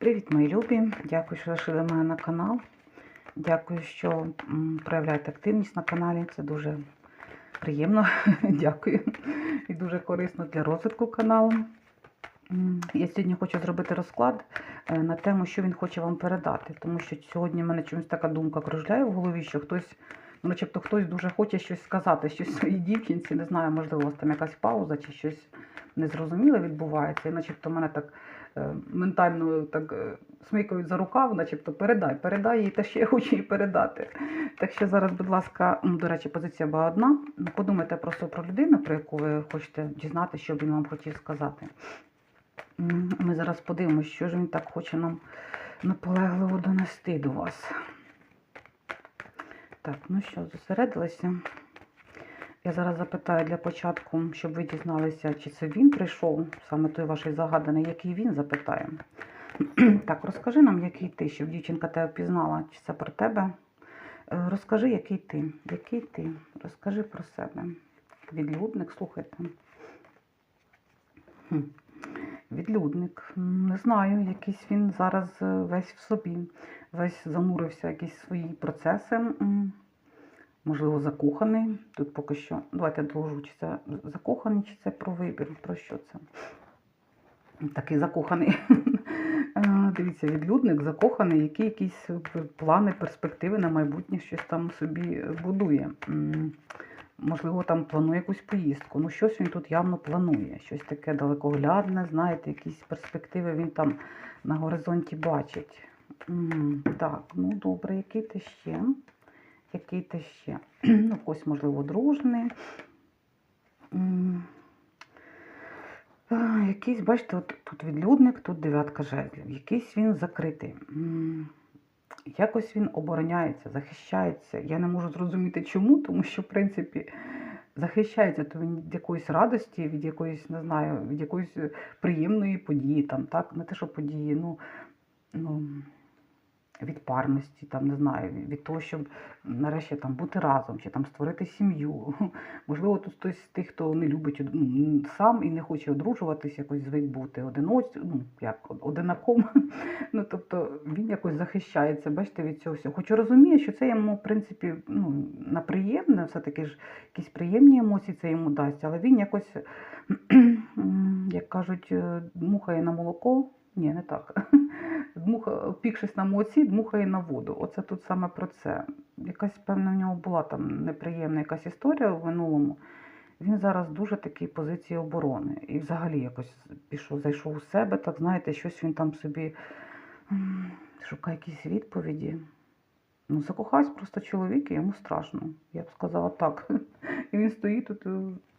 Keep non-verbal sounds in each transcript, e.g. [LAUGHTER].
Привіт, мої любі! Дякую, що зайшли до мене на канал. Дякую, що проявляєте активність на каналі. Це дуже приємно. [LAUGHS] Дякую. І дуже корисно для розвитку каналу. Я сьогодні хочу зробити розклад е, на тему, що він хоче вам передати. Тому що сьогодні в мене чомусь така думка кружляє в голові, що хтось, начебто хтось дуже хоче щось сказати, щось своїй дівчинці. Не знаю, можливо, у вас там якась пауза чи щось незрозуміле відбувається. І начебто в мене так ментально так е, смикають за рукав, начебто передай, передай їй те, що я хочу їй передати. Так що зараз, будь ласка, до речі, позиція була одна. Ну, Подумайте просто про людину, про яку ви хочете дізнатися, що він вам хотів сказати. Ми зараз подивимося, що ж він так хоче нам наполегливо донести до вас. Так, ну що, зосередилися. Я зараз запитаю для початку, щоб ви дізналися, чи це він прийшов, саме той ваш загаданий, який він запитає. [CLEARS THROAT] Так, розкажи нам, який ти, щоб дівчинка тебе впізнала, чи це про тебе. Е, Розкажи, який ти, який ти, розкажи про себе. Відлюдник, слухайте. Відлюдник. Не знаю, якийсь він зараз е, весь в собі, весь занурився якісь свої процеси. Можливо, закоханий. Тут поки що. Давайте доложу, чи це закоханий, чи це про вибір. Про що це? Такий закоханий. [LAUGHS] Е, Дивіться, відлюдник, закоханий, який якісь е, плани, перспективи на майбутнє щось там собі будує. Можливо, там планує якусь поїздку. Ну, щось він тут явно планує. Щось таке далекоглядне, знаєте, якісь перспективи він там на горизонті бачить. Так, ну добре, який ти ще? Який ти ще? [CLEARS THROAT] Ну, когось, можливо, дружний. Якийсь, бачите, от тут відлюдник, тут дев'ятка жезлів. Якийсь він закритий. Якось він обороняється, захищається. Я не можу зрозуміти чому, тому що, в принципі, захищається то він від якоїсь радості, від якоїсь, не знаю, від якоїсь е, приємної події, там, так, не те, що події, ну, ну від парності, там, не знаю, від того, щоб нарешті там бути разом, чи там створити сім'ю. [LAUGHS] Можливо, тут хтось з тих, хто не любить ну, сам і не хоче одружуватись, якось звик бути одиноць, ну, як одинаком. [LAUGHS] Ну, тобто він якось захищається, бачите, від цього всього. Хоч розуміє, що це йому, в принципі, ну, на приємне, все-таки ж якісь приємні емоції це йому дасть, але він якось, [CLEARS THROAT] як кажуть, е, дмухає на молоко. Ні, не так. [LAUGHS] Дмуха, впікшись на молоці, дмухає на воду. Оце тут саме про це. Якась, певно, в нього була там неприємна якась історія в минулому. Він зараз дуже такій позиції оборони. І взагалі якось пішов, зайшов у себе, так знаєте, щось він там собі шукає якісь відповіді. Ну, закохався просто чоловік, і йому страшно. Я б сказала так. І він стоїть тут,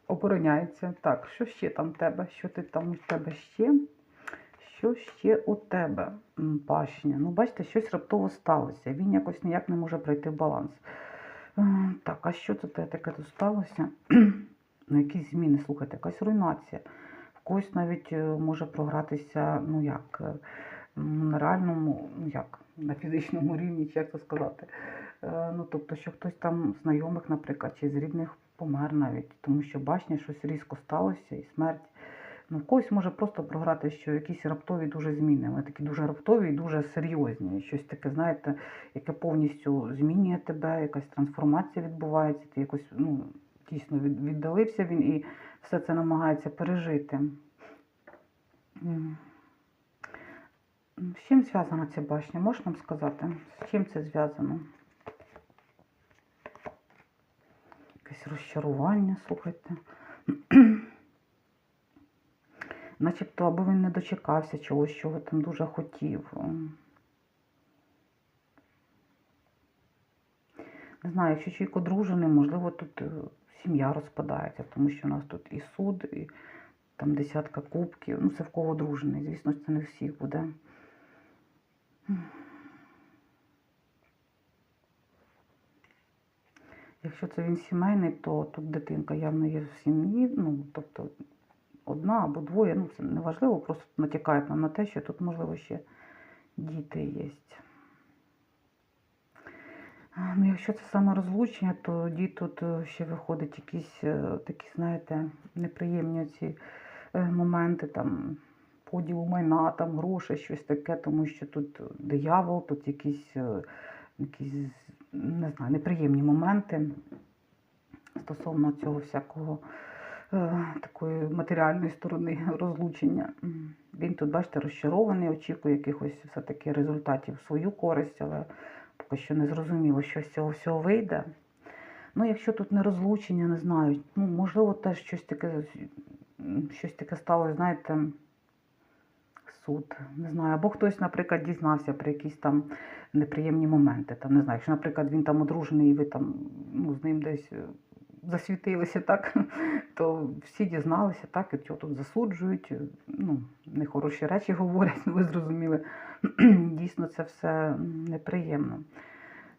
обороняється. Так, що ще там в тебе? Що ти там у тебе ще? Що ще у тебе, Пашня? Ну, бачите, щось раптово сталося. Він якось ніяк не може пройти в баланс. Е, Так, а що це таке тут сталося? [CLEARS THROAT] ну, якісь зміни, слухайте, якась руйнація. В когось навіть е, може програтися, ну як, е, на реальному, ну як, на фізичному рівні, чи як це сказати. Ну, тобто, що хтось там знайомих, наприклад, чи з рідних помер навіть, тому що бачення щось різко сталося і смерть. Ну, в когось може просто програти, що якісь раптові дуже зміни. Вони такі дуже раптові і дуже серйозні. Щось таке, знаєте, яке повністю змінює тебе, якась трансформація відбувається, ти якось ну, дійсно віддалився він і все це намагається пережити. З чим зв'язана ця башня? Можеш нам сказати? З чим це зв'язано? Якесь розчарування, слухайте. Начебто, або він не дочекався чогось, чого там дуже хотів. Не знаю, якщо чоловік одружений, можливо, тут е, сім'я розпадається, тому що у нас тут і суд, і там десятка кубків. Ну, це в кого одружений. Звісно, це не всіх буде. Якщо це він сімейний, то тут дитинка явно є в сім'ї, ну, тобто одна або двоє, ну це не важливо, просто натякають нам на те, що тут, можливо, ще діти є. Ну, якщо це саме розлучення, то тоді тут е, ще виходить якісь е, такі, знаєте, неприємні ці моменти там розподілу майна, там грошей, щось таке, тому що тут диявол, тут якісь, е, якісь не знаю, неприємні моменти стосовно цього всякого е, такої матеріальної сторони [LAUGHS] розлучення. Він тут, бачите, розчарований, очікує якихось все-таки результатів в свою користь, але поки що не зрозуміло, що з цього всього вийде. Ну, якщо тут не розлучення, не знаю, ну, можливо, теж щось таке, щось таке сталося, знаєте, суд, не знаю, або хтось, наприклад, дізнався про якісь там неприємні моменти. Там, не знаю, якщо, наприклад, він там одружений і ви там ну, з ним десь е, засвітилися, так, [LAUGHS] то всі дізналися, так, і цього тут засуджують, е, ну, нехороші речі говорять, [LAUGHS] ви зрозуміли. [CLEARS THROAT] Дійсно, це все неприємно.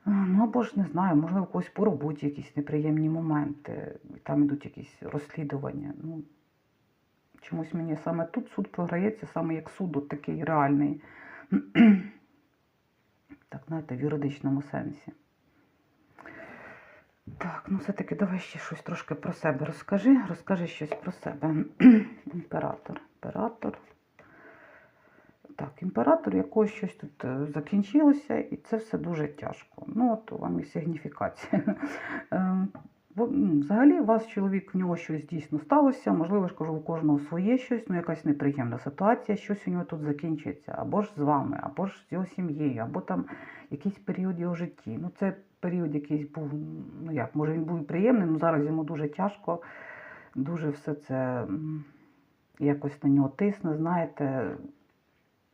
Ну, або ж не знаю, можливо, когось по роботі якісь неприємні моменти, там йдуть якісь розслідування. Ну, чомусь мені саме тут суд програється, саме як суд, от такий реальний. [CLEARS THROAT] Так, знаєте, в юридичному сенсі. Так, ну все-таки давай ще щось трошки про себе розкажи. Розкажи щось про себе. [CLEARS THROAT] Імператор. Імператор. Так, імператор якогось щось тут е, закінчилося, і це все дуже тяжко. Ну, от вам і сигніфікація. [LAUGHS] Взагалі, у вас чоловік, в нього щось дійсно сталося, можливо, ж кажу, у кожного своє щось, ну якась неприємна ситуація, щось у нього тут закінчується, або ж з вами, або ж з його сім'єю, або там якийсь період його житті. Ну, це період якийсь був, ну як, може він був приємний, але зараз йому дуже тяжко, дуже все це якось на нього тисне, знаєте,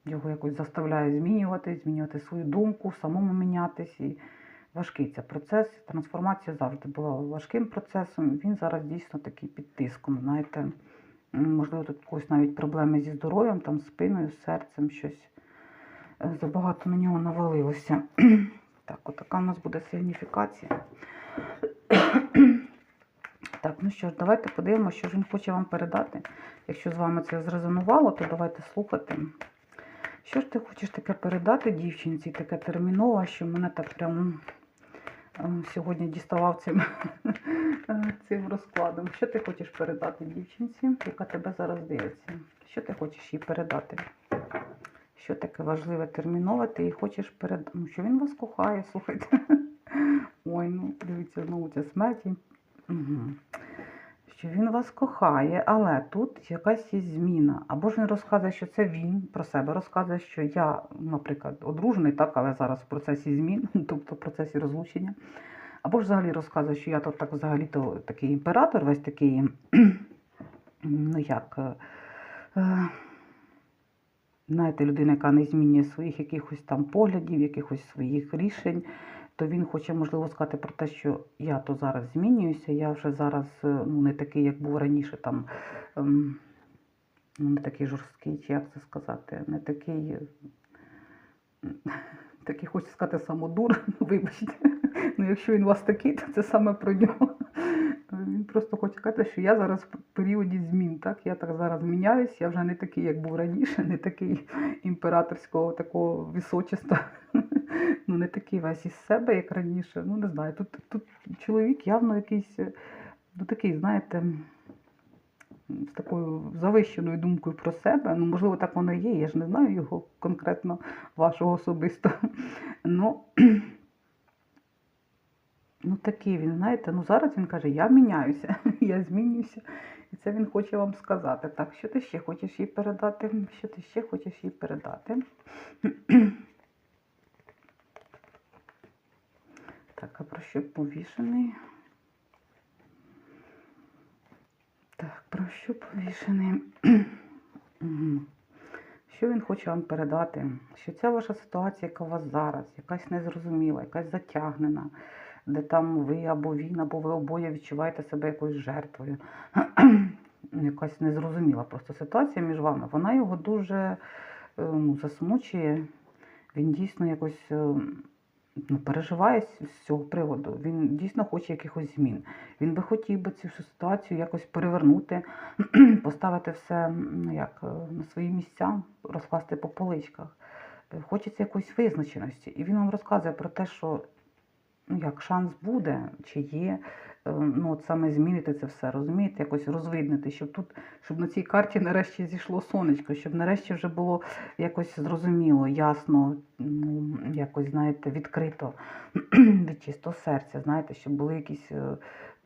його якось заставляє змінювати, змінювати свою думку, самому мінятись. Важкий це процес. Трансформація завжди була важким процесом. Він зараз дійсно такий під тиском. Знаєте, можливо, тут когось навіть проблеми зі здоров'ям, там, спиною, серцем, щось е, забагато на нього навалилося. [CLEARS THROAT] Так, отака у нас буде сигніфікація. [CLEARS THROAT] Так, ну що ж, давайте подивимося, що ж він хоче вам передати. Якщо з вами це зрезонувало, то давайте слухати. Що ж ти хочеш таке передати дівчинці, таке термінове, що мене так прям е, сьогодні діставав цим, [LAUGHS] цим розкладом. Що ти хочеш передати дівчинці, яка тебе зараз дивиться? Що ти хочеш їй передати? Що таке важливе термінове, ти їй хочеш передати? Ну, що він вас кохає, [LAUGHS] слухайте. Ой, ну дивіться, знову ця смерті. Угу. Що він вас кохає, але тут якась є зміна. Або ж він розказує, що це він про себе розказує, що я, наприклад, одружений, так, але зараз в процесі змін, [LAUGHS] тобто в процесі розлучення. Або ж взагалі розказує, що я тут так взагалі-то такий імператор, весь такий, [CLEARS THROAT] ну як, е, е, знаєте, людина, яка не змінює своїх якихось там поглядів, якихось своїх рішень, то він хоче, можливо, сказати про те, що я то зараз змінююся, я вже зараз е, ну, не такий, як був раніше, там, ем, ну, не такий жорсткий, як це сказати, не такий, е, такий, хочу сказати, самодур, [LAUGHS] вибачте. Ну, якщо він у вас такий, то це саме про нього. Він просто хоче сказати, що я зараз в періоді змін. Так? Я так зараз міняюсь, я вже не такий, як був раніше, не такий імператорського такого височества. [LAUGHS] Ну, не такий весь із себе, як раніше. Ну, не знаю. Тут, тут чоловік явно якийсь, е, ну такий, знаєте, з такою завищеною думкою про себе. Ну, можливо, так воно і є. Я ж не знаю його конкретно вашого особисто. [LAUGHS] Ну, Ну, такий він, знаєте, ну зараз він каже, я міняюся, [LAUGHS] я змінююся. І це він хоче вам сказати. Так, що ти ще хочеш їй передати? Що ти ще хочеш їй передати? [CLEARS THROAT] Так, а про що повішений? Так, про що повішений? [CLEARS THROAT] Що він хоче вам передати? Що ця ваша ситуація, яка у вас зараз, якась незрозуміла, якась затягнена, де там ви або він, або ви обоє відчуваєте себе якоюсь жертвою. [CLEARS THROAT] якась незрозуміла просто ситуація між вами. Вона його дуже е, ну, засмучує. Він дійсно якось е, ну, переживає з цього приводу. Він дійсно хоче якихось змін. Він би хотів би цю ситуацію якось перевернути, [CLEARS THROAT] поставити все ну, як, е, на свої місця, розкласти по поличках. Хочеться якоїсь визначеності. І він вам розказує про те, що ну як шанс буде, чи є. е, Ну, от саме змінити це все, розумієте, якось розвиднити, щоб тут, щоб на цій карті нарешті зійшло сонечко, щоб нарешті вже було якось зрозуміло, ясно, ну, якось, знаєте, відкрито [CLEARS THROAT] від чистого серця, знаєте, щоб були якісь е,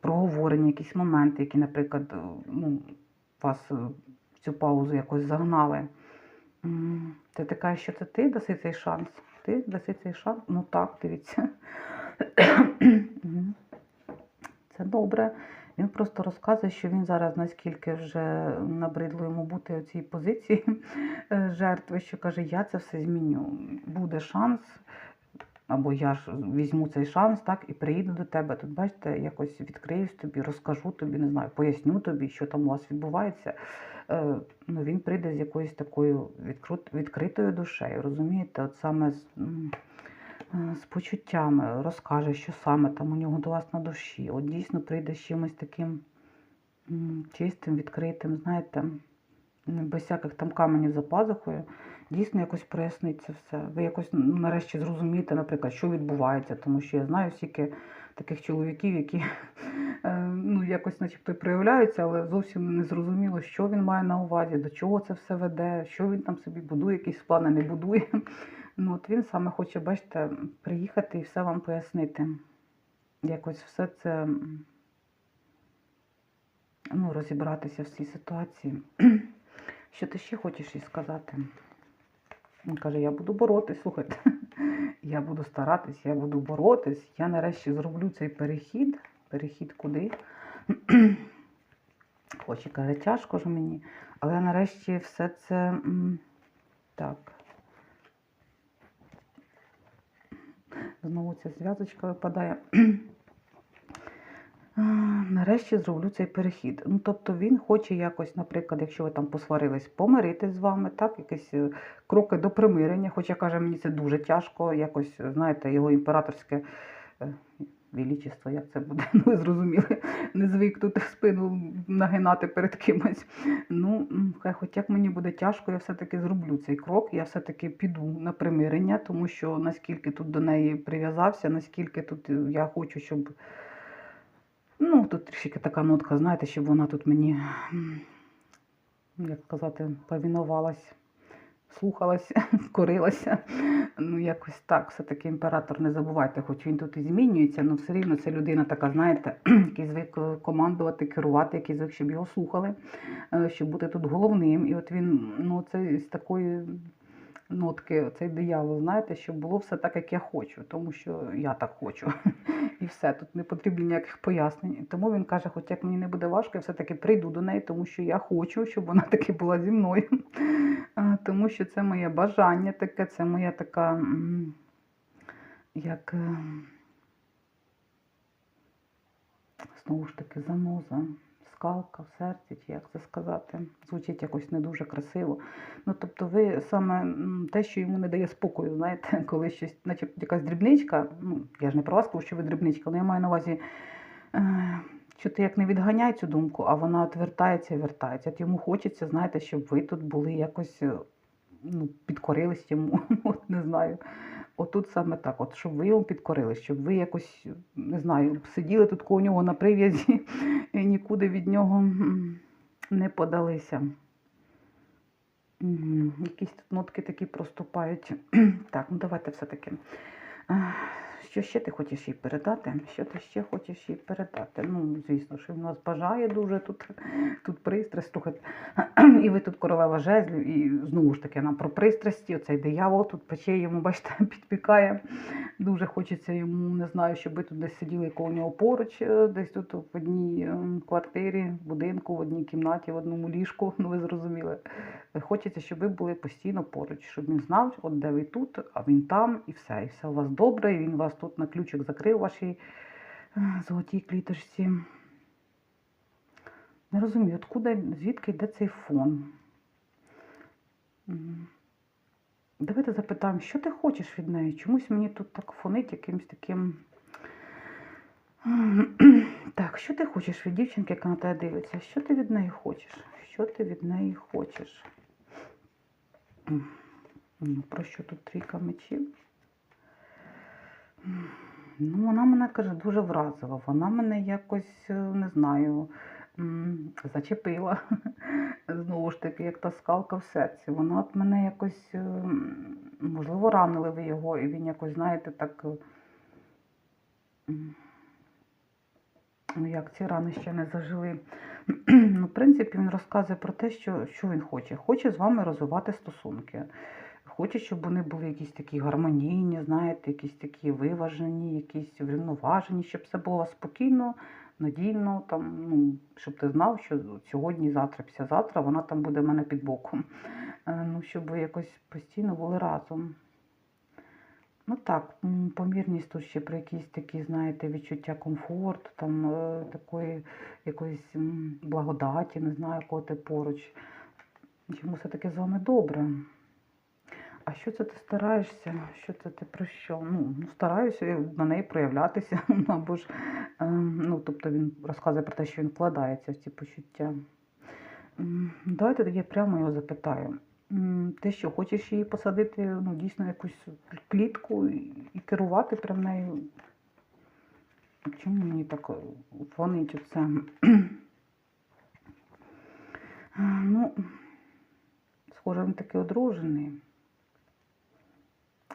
проговорені, якісь моменти, які, наприклад, е, ну, вас в цю паузу якось загнали. Ти така, що це ти даси цей шанс? Ти даси цей шанс? Ну так, дивіться. Це добре. Він просто розказує, що він зараз наскільки вже набридло йому бути у цій позиції е, жертви, що каже, я це все зміню. Буде шанс, або я ж візьму цей шанс, так, і приїду до тебе. Тут, бачите, якось відкриюсь тобі, розкажу тобі, не знаю, поясню тобі, що там у вас відбувається. Е, ну, він прийде з якоюсь такою відкритою душею, розумієте? От саме з, з почуттями, розкаже, що саме там у нього до вас на душі. От дійсно прийде з чимось таким чистим, відкритим, знаєте, без всяких там каменів за пазухою. Дійсно якось проясниться все. Ви якось ну, нарешті зрозумієте, наприклад, що відбувається, тому що я знаю стільки таких чоловіків, які [LAUGHS] е, ну, якось начебто проявляються, але зовсім не зрозуміло, що він має на увазі, до чого це все веде, що він там собі будує, якісь плани не будує. [LAUGHS] Ну, от він саме хоче, бачите, приїхати і все вам пояснити. Якось все це ну, розібратися в цій ситуації. [CLEARS THROAT] Що ти ще хочеш їй сказати? Він каже, я буду боротись, [LAUGHS] слухайте, я буду старатись, я буду боротись, я нарешті зроблю цей перехід. Перехід куди? [CLEARS THROAT] Хоче, каже, тяжко ж мені, але нарешті все це так. Знову ця зв'язочка випадає. [CLEARS THROAT] Нарешті зроблю цей перехід. Ну, тобто він хоче якось, наприклад, якщо ви там посварились, помиритись з вами, так, якісь е, кроки до примирення. Хоча каже, мені це дуже тяжко, якось, знаєте, його імператорське е, величество, як це буде, [LAUGHS] ну ви зрозуміли, не звик тут спину нагинати перед кимось. Ну, хай хоч як мені буде тяжко, я все-таки зроблю цей крок, я все-таки піду на примирення, тому що наскільки тут до неї прив'язався, наскільки тут е, я хочу, щоб. Ну, тут трішки така нотка, знаєте, щоб вона тут мені, як сказати, повінувалась, слухалась, [LAUGHS] корилася. Ну, якось так. Все-таки імператор, не забувайте, хоч він тут і змінюється, але все рівно це людина така, знаєте, [CLEARS THROAT] який звик е, командувати, керувати, який звик, щоб його слухали, е, щоб бути тут головним. І от він, ну, це з такої нотки, цей диявол, знаєте, щоб було все так, як я хочу, тому що я так хочу. [LAUGHS] І все, тут не потрібно ніяких пояснень. Тому він каже, хоч як мені не буде важко, я все-таки прийду до неї, тому що я хочу, щоб вона таки була зі мною. [LAUGHS] Тому що це моє бажання таке, це моя така, як е, знову ж таки заноза, скалка в серці, чи як це сказати, звучить якось не дуже красиво. Ну, тобто, ви саме те, що йому не дає спокою, знаєте, [LAUGHS] коли щось, начебто якась дрібничка, ну, я ж не про вас кажу, що ви дрібничка, але я маю на увазі, е, що ти як не відганяй цю думку, а вона от вертається і вертається. От йому хочеться, знаєте, щоб ви тут були якось е, ну, підкорились йому, [LAUGHS] от не знаю. Отут саме так, от щоб ви йому підкорили, щоб ви якось, не знаю, сиділи тут у нього на прив'язі і нікуди від нього не подалися. Якісь тут нотки такі проступають. [CLEARS THROAT] Так, ну давайте все-таки. Що ще ти хочеш їй передати? Що ти ще хочеш їй передати? Ну, звісно, що він вас бажає дуже тут, тут пристрасть. Слухайте, і ви тут королева жезлів, і знову ж таки нам про пристрасті. Оцей диявол тут пече йому, бачите, [LAUGHS] підпікає. Дуже хочеться йому, не знаю, щоб ви тут десь сиділи коло нього поруч, е, десь тут в одній ем, квартирі, будинку, в одній кімнаті, в одному ліжку. [LAUGHS] Ну, ви зрозуміли. Хочеться, щоб ви були постійно поруч, щоб він знав, от де ви тут, а він там, і все. І все у вас добре, і він вас тут на ключик закрив, вашій е, золотій кліточці. Не розумію, откуда, звідки йде цей фон. Давайте запитаємо, що ти хочеш від неї? Чомусь мені тут так фонить якимось таким. [CLEARS THROAT] Так, що ти хочеш від дівчинки, яка на тебе дивиться? Що ти від неї хочеш? Що ти від неї хочеш? Ну, Про що тут трійка мечів? Ну, вона мене каже, дуже вразила. Вона мене якось, е, не знаю, зачепила. [LAUGHS] Знову ж таки, як та скалка в серці. Вона от мене якось, е, можливо, ранили ви його, і він якось, знаєте, так. е, Ну, як ці рани ще не зажили. [CLEARS THROAT] Ну, в принципі, він розказує про те, що, що він хоче. Хоче з вами розвивати стосунки. Хоче, щоб вони були якісь такі гармонійні, знаєте, якісь такі виважені, якісь врівноважені, щоб все було спокійно, надійно, там, ну, щоб ти знав, що сьогодні, завтра, післязавтра вона там буде в мене під боком. Е, Ну, щоб ви якось постійно були разом. Ну так, помірність тут ще про якісь такі, знаєте, відчуття комфорту, там е, такої якоїсь благодаті, не знаю, коли ти поруч. Йому все-таки з вами добре. А що це ти стараєшся? Що це ти про що? Ну, ну стараюся на неї проявлятися. [LAUGHS] ну, Або ж, е, ну, тобто він розказує про те, що він вкладається в ці почуття. Давайте я прямо його запитаю. Ти що, хочеш її посадити ну, дійсно якусь клітку і керувати прям нею? Чому мені так е, фонить оце? [CLEARS THROAT] Ну, схоже, він таки одружений.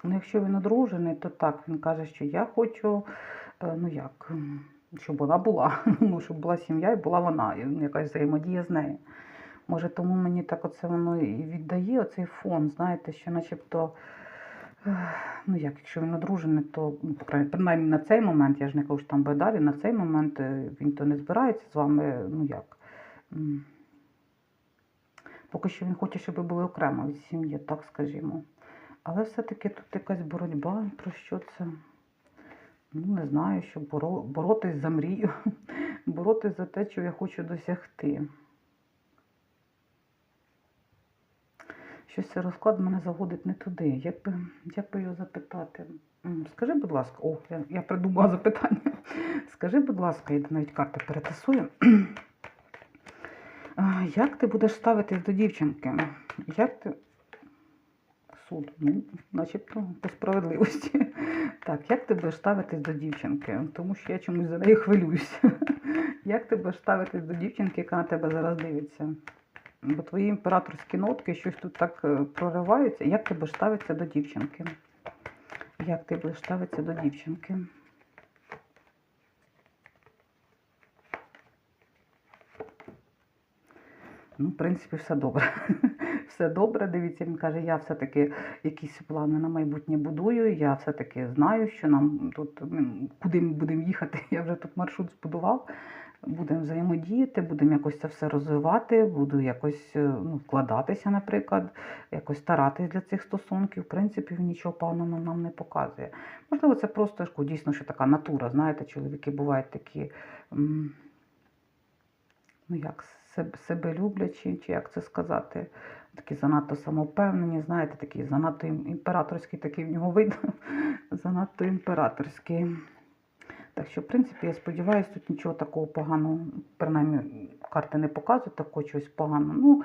Ну, якщо він одружений, то так, він каже, що я хочу, е, ну як, щоб вона була, [LAUGHS] ну, щоб була сім'я і була вона, якась взаємодія з нею. Може, тому мені так оце воно і віддає оцей фон, знаєте, що начебто, ну як, якщо він одружений, то ну, принаймні на цей момент, я ж не кажу, що там буде далі, на цей момент е, він то не збирається з вами, ну як. Поки що він хоче, щоб ви були окремо від сім'ї, так скажімо. Але все-таки тут якась боротьба, про що це? Ну, не знаю, що боро... боротись за мрію, [LAUGHS] боротись за те, що я хочу досягти. Щось цей розклад мене заводить не туди. Як би, як би його запитати? Скажи, будь ласка, о, я, я придумала запитання. [LAUGHS] Скажи, будь ласка, я навіть карти перетасую. [CLEARS THROAT] Як ти будеш ставитись до дівчинки? Як ти. Суд, ну, начебто по справедливості. Так, як ти будеш ставитись до дівчинки? Тому що я чомусь за неї хвилююся. Як ти будеш ставитись до дівчинки, яка на тебе зараз дивиться? Бо твої імператорські нотки щось тут так е, прориваються. Як ти будеш ставитися до дівчинки? Як ти будеш ставитися до дівчинки? Ну, в принципі, все добре. [LAUGHS] Все добре. Дивіться, він каже, я все-таки якісь плани на майбутнє будую. Я все-таки знаю, що нам тут куди ми будемо їхати. [LAUGHS] Я вже тут маршрут збудував. Будемо взаємодіяти, будемо якось це все розвивати, буду якось е, ну, вкладатися, наприклад, якось старатись для цих стосунків. В принципі, він нічого поганого нам не показує. Можливо, це просто дійсно що така натура. Знаєте, чоловіки бувають такі. ну як себе, люблячі, чи як це сказати, такі занадто самовпевнені, знаєте, такі занадто імператорський такий в нього вид, [LAUGHS] занадто імператорський. Так що, в принципі, я сподіваюся, тут нічого такого поганого, принаймні карти не показують такого чогось поганого. Ну,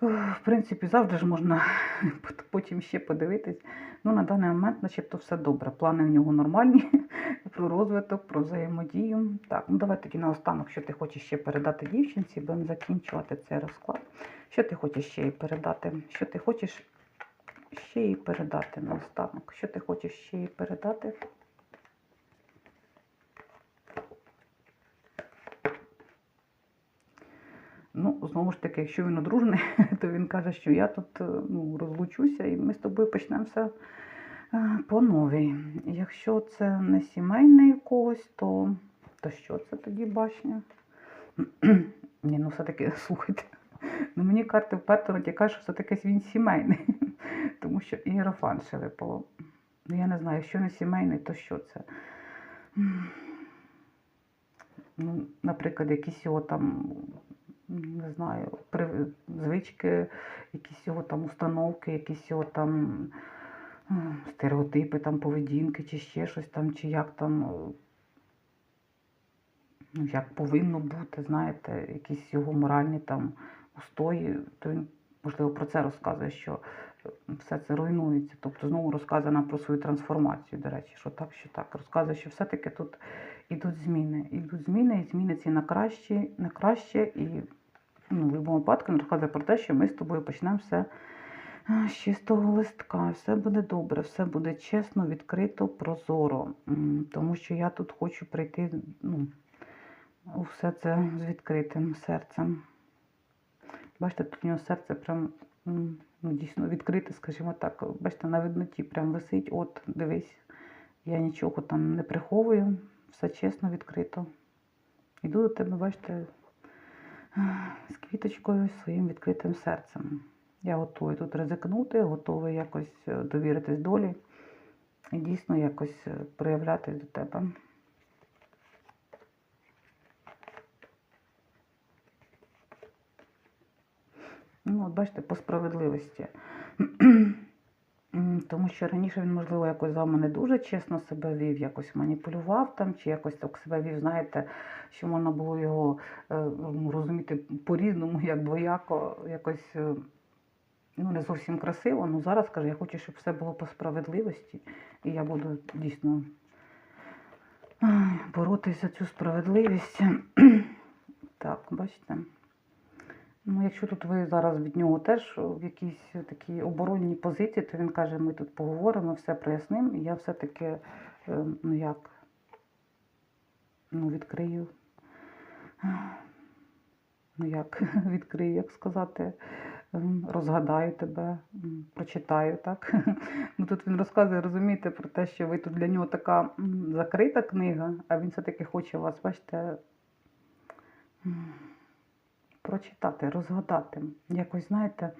в принципі, завжди ж можна [LAUGHS] потім ще подивитись. Ну, на даний момент, начебто, все добре. Плани в нього нормальні [LAUGHS] про розвиток, про взаємодію. Так, ну давай тоді наостанок, що ти хочеш ще передати дівчинці, будемо закінчувати цей розклад. Що ти хочеш ще їй передати? Що ти хочеш ще їй передати наостанок? Що ти хочеш ще їй передати? Ну, знову ж таки, якщо він одружений, [LAUGHS] то він каже, що я тут е, ну, розлучуся і ми з тобою почнемо все е, по новій. Якщо це не сімейний когось, то, то що це тоді башня? [CLEARS THROAT] Ні, ну все-таки [LAUGHS] слухайте. Ну, мені карти вперто натякають, що все-таки він сімейний, [LAUGHS] тому що іерофан ще випало. Ну, я не знаю, якщо не сімейний, то що це? Ну, наприклад, якісь його там, не знаю, звички, якісь його там установки, якісь його там стереотипи там поведінки, чи ще щось там, чи як там, е, ну, як повинно бути, знаєте, якісь його моральні там устої, то він, можливо, про це розказує, що все це руйнується. Тобто знову розказує про свою трансформацію, до речі, що так, що так. Розказує, що все-таки тут ідуть зміни. Ідуть зміни, і зміни ці на краще, на краще. І ну, в будь-якому випадку він розказує про те, що ми з тобою почнемо все з чистого листка. Все буде добре, все буде чесно, відкрито, прозоро. Тому що я тут хочу прийти ну, у все це з відкритим серцем. Бачите, тут у нього серце прям ну, дійсно відкрите, скажімо так. Бачите, на видноті прям висить, от, дивись, я нічого там не приховую, все чесно, відкрито. Іду до тебе, бачите, з квіточкою, своїм відкритим серцем. Я готовий тут ризикнути, готовий якось е, довіритись долі і дійсно якось е, проявлятись до тебе. Ну, от бачите, по справедливості. [CLEARS THROAT] Тому що раніше він, можливо, якось з вами не дуже чесно себе вів, якось маніпулював там, чи якось так себе вів, знаєте, що можна було його е, розуміти по-різному, [LAUGHS] як двояко, якось е, ну, не зовсім красиво. Ну зараз каже, я хочу, щоб все було по справедливості, і я буду дійсно боротися за цю справедливість. [CLEARS THROAT] Так, бачите. Ну, якщо тут ви зараз від нього теж в якійсь такій оборонній позиції, то він каже, ми тут поговоримо, все прояснимо, і я все-таки, е, ну як, ну, відкрию. Ну як, [LAUGHS] відкрию, як сказати, ем, розгадаю тебе, прочитаю, так? [LAUGHS] Ну тут він розказує, розумієте, про те, що ви тут для нього така закрита книга, а він все-таки хоче вас, бачите, прочитати, розгадати. Якось, знаєте,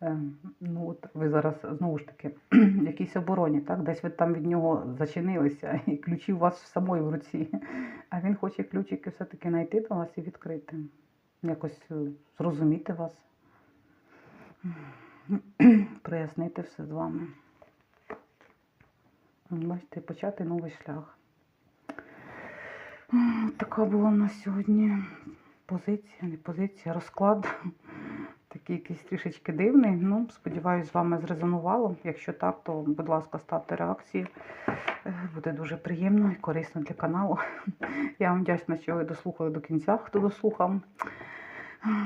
ем, ну от ви зараз знову ж таки [CLEARS THROAT] в якійсь обороні, так? Десь ви там від нього зачинилися, [LAUGHS] і ключі у вас самої в руці. А він хоче ключики все-таки знайти до вас і відкрити. Якось е, зрозуміти вас, [CLEARS THROAT] прояснити все з вами. Бачите, почати новий шлях. Така була в нас сьогодні позиція, не позиція, розклад. Такий якийсь трішечки дивний. Ну, сподіваюсь, з вами зрезонувало. Якщо так, то, будь ласка, ставте реакції. Е, Буде дуже приємно і корисно для каналу. Я вам вдячна, що ви дослухали до кінця, хто дослухав.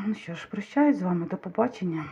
Ну що ж, прощаюсь з вами, до побачення.